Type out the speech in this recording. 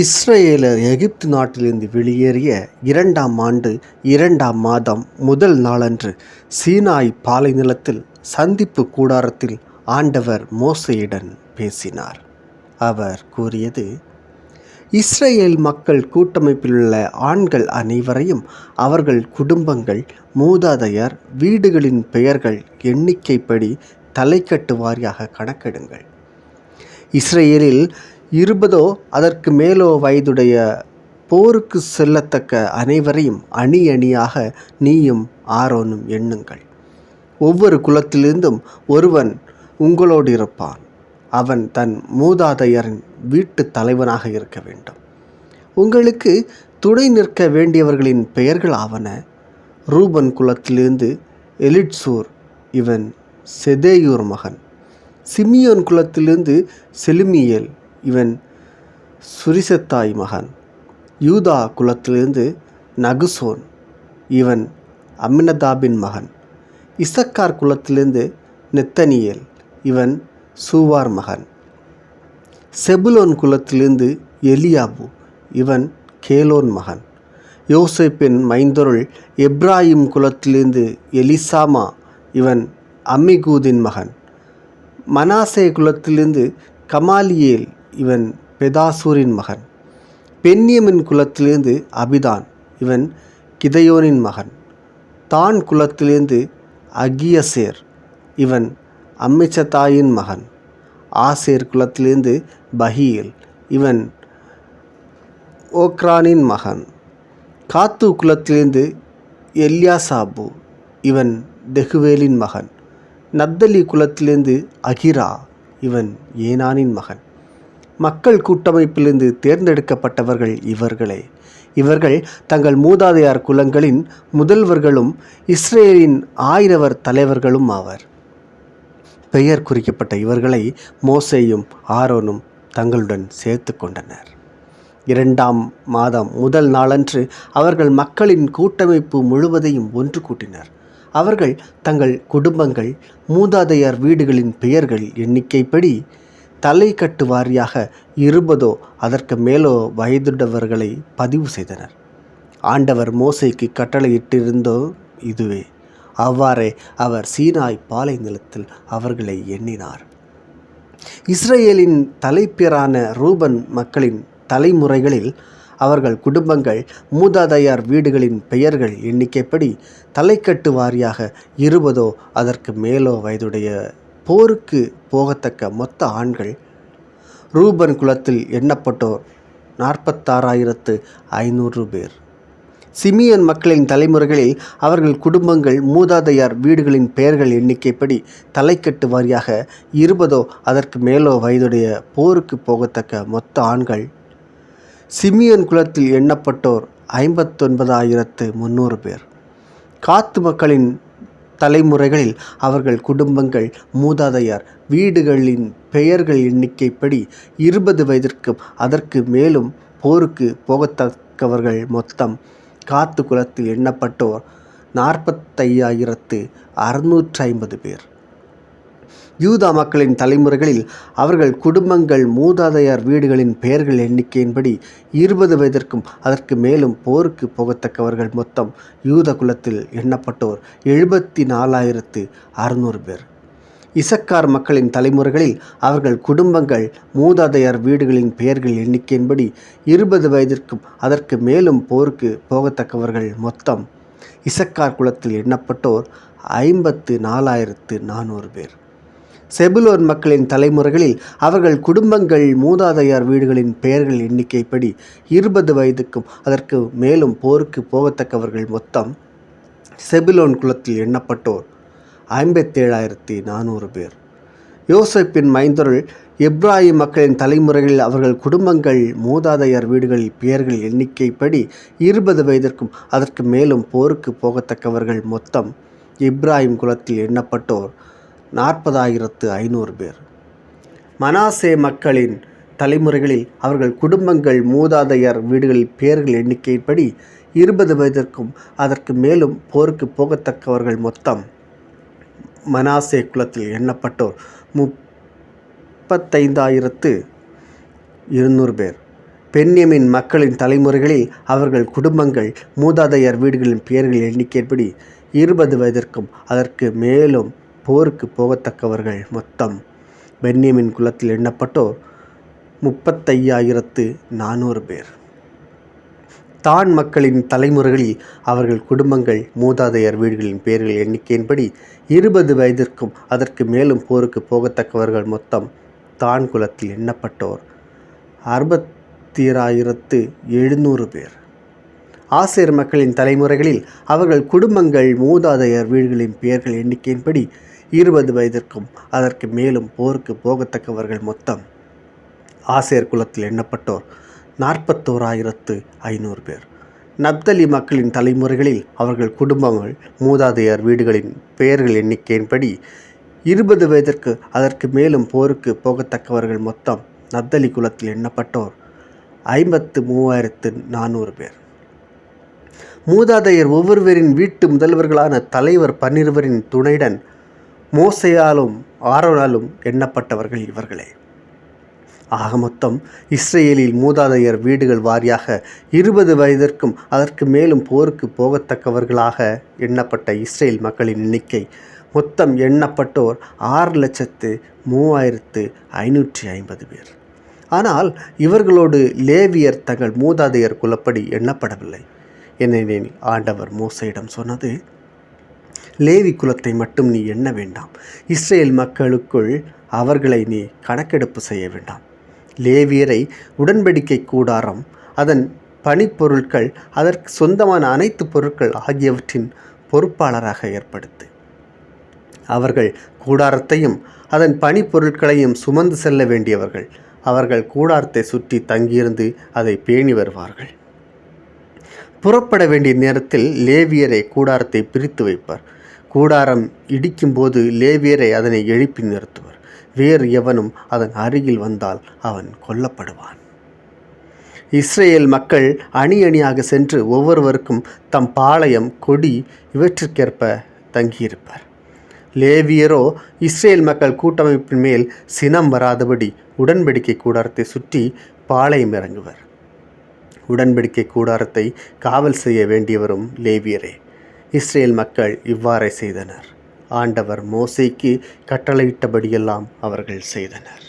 இஸ்ரேலர் எகிப்து நாட்டிலிருந்து வெளியேறிய இரண்டாம் ஆண்டு இரண்டாம் மாதம் முதல் நாளன்று சீனாய் பாலைநிலத்தில் சந்திப்பு கூடாரத்தில் ஆண்டவர் மோசையுடன் பேசினார். அவர் கூறியது இஸ்ரேல் மக்கள் கூட்டமைப்பிலுள்ள ஆண்கள் அனைவரையும் அவர்கள் குடும்பங்கள் மூதாதையர் வீடுகளின் பெயர்கள் எண்ணிக்கைப்படி தலைக்கட்டு வாரியாக கணக்கெடுங்கள். இஸ்ரேலில் இருபதோ அதற்கு மேலோ வயதுடைய போருக்கு செல்லத்தக்க அனைவரையும் அணி அணியாக நீயும் ஆரோனும் எண்ணுங்கள். ஒவ்வொரு குலத்திலிருந்தும் ஒருவன் உங்களோடு இருப்பான். அவன் தன் மூதாதையரின் வீட்டு தலைவனாக இருக்க வேண்டும். உங்களுக்கு துணை நிற்க வேண்டியவர்களின் பெயர்கள் ஆவன. ரூபன் குலத்திலிருந்து எலிட்சூர் இவன் செதேயூர் மகன். சிமியோன் குலத்திலிருந்து செலுமியல் இவன் சுரிசத்தாய் மகன். யூதா குலத்திலிருந்து நகுசோன். இவன் அம்மினதாபின் மகன். இசக்கார் குலத்திலிருந்து நெத்தனியேல். இவன் சூவார் மகன். செபுலோன் குலத்திலிருந்து எலியாபு. இவன் கேலோன் மகன். யோசேப்பின் மைந்தொருள் எப்ராஹிம் குலத்திலிருந்து எலிசாமா. இவன் அம்மிகூதின் மகன். மனாசே குலத்திலிருந்து கமாலியேல். இவன் பெதாசூரின் மகன். பென்யமின் குலத்திலிருந்து அபிதான் இவன் கிதையோனின் மகன். தான் குலத்திலிருந்து அகியசேர் இவன் அம்மிச்சதாயின் மகன். ஆசேர் குலத்திலிருந்து பஹீல் இவன் ஓக்ரானின் மகன். காத்து குலத்திலிருந்து எல்யாசாபு இவன் தெகுவேலின் மகன். நத்தலி குலத்திலிருந்து அகிரா இவன் ஏனானின் மகன். மக்கள் கூட்டமைப்பிலிருந்து தேர்ந்தெடுக்கப்பட்டவர்கள் இவர்களே. இவர்கள் தங்கள் மூதாதையார் குலங்களின் முதல்வர்களும் இஸ்ரேலின் ஆயிரவர் தலைவர்களும் ஆவர். பெயர் குறிக்கப்பட்ட இவர்களை மோசேயும் ஆரோனும் தங்களுடன் சேர்த்து கொண்டனர். இரண்டாம் மாதம் முதல் நாளன்று அவர்கள் மக்களின் கூட்டமைப்பு முழுவதையும் ஒன்று கூட்டினர். அவர்கள் தங்கள் குடும்பங்கள் மூதாதையார் வீடுகளின் பெயர்கள் எண்ணிக்கைப்படி தலைக்கட்டு வாரியாக இருபதோ அதற்கு மேலோ வயதுள்ளவர்களை பதிவு செய்தனர். ஆண்டவர் மோசைக்கு கட்டளையிட்டிருந்தோ இதுவே. அவ்வாறே அவர் சீனாய் பாலை நிலத்தில் அவர்களை எண்ணினார். இஸ்ரேலின் தலைப்பேரான ரூபன் மக்களின் தலைமுறைகளில் அவர்கள் குடும்பங்கள் மூதாதையார் வீடுகளின் பெயர்கள் எண்ணிக்கைப்படி தலைக்கட்டு வாரியாக இருபதோ அதற்கு மேலோ வயதுடைய போருக்கு போகத்தக்க மொத்த ஆண்கள். ரூபன் குலத்தில் எண்ணப்பட்டோர் நாற்பத்தாறாயிரத்து ஐநூறு பேர். சிமியன் மக்களின் தலைமுறைகளில் அவர்கள் குடும்பங்கள் மூதாதையார் வீடுகளின் பெயர்கள் எண்ணிக்கைப்படி தலைக்கட்டு வாரியாக இருபதோ அதற்கு மேலோ வயதுடைய போருக்கு போகத்தக்க மொத்த ஆண்கள். சிமியன் குலத்தில் எண்ணப்பட்டோர் ஐம்பத்தொன்பதாயிரத்து முந்நூறு பேர். காத்து மக்களின் தலைமுறைகளில் அவர்கள் குடும்பங்கள் மூதாதையார் வீடுகளின் பெயர்கள் எண்ணிக்கைப்படி இருபது வயதிற்கும் அதற்கு மேலும் போருக்கு போகத்தக்கவர்கள் மொத்தம் காத்து குலத்தில் எண்ணப்பட்டோர் நாற்பத்தையாயிரத்து அறுநூற்றி ஐம்பது பேர். யூதா மக்களின் தலைமுறைகளில் அவர்கள் குடும்பங்கள் மூதாதையார் வீடுகளின் பெயர்கள் எண்ணிக்கையின்படி இருபது வயதிற்கும் அதற்கு மேலும் போருக்கு போகத்தக்கவர்கள் மொத்தம் யூத குலத்தில் எண்ணப்பட்டோர் எழுபத்தி நாலாயிரத்து அறுநூறு பேர். இசக்கார் மக்களின் தலைமுறைகளில் அவர்கள் குடும்பங்கள் மூதாதையார் வீடுகளின் பெயர்கள் எண்ணிக்கையின்படி இருபது வயதிற்கும் அதற்கு மேலும் போருக்கு போகத்தக்கவர்கள் மொத்தம் இசக்கார் குலத்தில் எண்ணப்பட்டோர் ஐம்பத்து நாலாயிரத்து நானூறு பேர். செபுலோன் மக்களின் தலைமுறைகளில் அவர்கள் குடும்பங்கள் மூதாதையார் வீடுகளின் பெயர்கள் எண்ணிக்கைப்படி இருபது வயதுக்கும் அதற்கு மேலும் போருக்கு போகத்தக்கவர்கள் மொத்தம் செபிலோன் குலத்தில் எண்ணப்பட்டோர் ஐம்பத்தேழாயிரத்தி நானூறு பேர். யோசப்பின் மைந்தொருள் எப்ராஹிம் மக்களின் தலைமுறைகளில் அவர்கள் குடும்பங்கள் மூதாதையர் வீடுகளில் பெயர்கள் எண்ணிக்கைப்படி இருபது வயதிற்கும் அதற்கு மேலும் போருக்கு போகத்தக்கவர்கள் மொத்தம் இப்ராஹிம் குலத்தில் எண்ணப்பட்டோர் நாற்பதாயிரத்து ஐநூறு பேர். மனாசே மக்களின் தலைமுறைகளில் அவர்கள் குடும்பங்கள் மூதாதையர் வீடுகளில் பேர்கள் எண்ணிக்கைப்படி இருபது வயதிற்கும் அதற்கு மேலும் போருக்கு போகத்தக்கவர்கள் மொத்தம் மனாசே குலத்தில் எண்ணப்பட்டோர் முப்பத்தைந்தாயிரத்து இருநூறு பேர். பெண்யமின் மக்களின் தலைமுறைகளில் அவர்கள் குடும்பங்கள் மூதாதையர் வீடுகளின் பெயர்கள் எண்ணிக்கைப்படி இருபது வயதிற்கும் அதற்கு மேலும் போருக்கு போகத்தக்கவர்கள் மொத்தம் பென்யமின் குலத்தில் எண்ணப்பட்டோர் முப்பத்தையாயிரத்து நானூறு பேர். தான் மக்களின் தலைமுறைகளில் அவர்கள் குடும்பங்கள் மூதாதையர் வீடுகளின் பெயர்கள் எண்ணிக்கையின்படி இருபது வயதிற்கும் அதற்கு மேலும் போருக்கு போகத்தக்கவர்கள் மொத்தம் தான் குலத்தில் எண்ணப்பட்டோர் அறுபத்திராயிரத்து எழுநூறு பேர். ஆசிரியர் மக்களின் தலைமுறைகளில் அவர்கள் குடும்பங்கள் மூதாதையர் வீடுகளின் பெயர்கள் எண்ணிக்கையின்படி இருபது வயதிற்கும் அதற்கு மேலும் போருக்கு போகத்தக்கவர்கள் மொத்தம். ஆசிரியர் குலத்தில் எண்ணப்பட்டோர் நாற்பத்தோராயிரத்து ஐநூறு பேர். நப்தலி மக்களின் தலைமுறைகளில் அவர்கள் குடும்பங்கள் மூதாதையர் வீடுகளின் பெயர்கள் எண்ணிக்கையின்படி இருபது வயதிற்கு அதற்கு மேலும் போருக்கு போகத்தக்கவர்கள் மொத்தம் நப்தலி குலத்தில் எண்ணப்பட்டோர் ஐம்பத்து மூவாயிரத்து நானூறு பேர். மூதாதையர் ஒவ்வொருவரின் வீட்டு முதல்வர்களான தலைவர் பன்னிருவரின் துணையுடன் மோசையாலும் ஆரோனாலும் எண்ணப்பட்டவர்கள் இவர்களே. ஆக மொத்தம் இஸ்ரேலில் மூதாதையர் வீடுகள் வாரியாக இருபது வயதிற்கும் அதற்கு மேலும் போருக்கு போகத்தக்கவர்களாக எண்ணப்பட்ட இஸ்ரேல் மக்களின் எண்ணிக்கை மொத்தம் எண்ணப்பட்டோர் ஆறு லட்சத்து மூவாயிரத்து ஐநூற்றி ஐம்பது பேர். ஆனால் இவர்களோடு லேவியர் தங்கள் மூதாதையர் குலப்படி எண்ணப்படவில்லை. ஏனெனில் ஆண்டவர் மோசையிடம் சொன்னது லேவி குலத்தை மட்டும் நீ எண்ண வேண்டாம். இஸ்ரேல் மக்களுக்குள் அவர்களை நீ கணக்கெடுப்பு செய்ய வேண்டாம். லேவியரை உடன்படிக்கை கூடாரம் அதன் பணிப்பொருட்கள் அதற்கு சொந்தமான அனைத்து பொருட்கள் ஆகியவற்றின் பொறுப்பாளராக ஏற்படுத்து. அவர்கள் கூடாரத்தையும் அதன் பணிப்பொருட்களையும் சுமந்து செல்ல வேண்டியவர்கள். அவர்கள் கூடாரத்தை சுற்றி தங்கியிருந்து அதை பேணி வருவார்கள். புறப்பட வேண்டிய நேரத்தில் லேவியரை கூடாரத்தை பிரித்து வைப்பார். கூடாரம் இடிக்கும்போது லேவியரை அதனை எழுப்பி நிறுத்துவர். வேறு எவனும் அதன் அருகில் வந்தால் அவன் கொல்லப்படுவான். இஸ்ரேல் மக்கள் அணி அணியாக சென்று ஒவ்வொருவருக்கும் தம் பாளையம் கொடி இவற்றிற்கேற்ப தங்கியிருப்பார். லேவியரோ இஸ்ரேல் மக்கள் கூட்டமைப்பின் மேல் சினம் வராதபடி உடன்படிக்கை கூடாரத்தை சுற்றி பாளையம் இறங்குவர். உடன்படிக்கை கூடாரத்தை காவல் செய்ய வேண்டியவரும் லேவியரே. இஸ்ரேல் மக்கள் இவ்வாறே செய்தனர். ஆண்டவர் மோசைக்கு கட்டளையிட்டபடியெல்லாம் அவர்கள் செய்தனர்.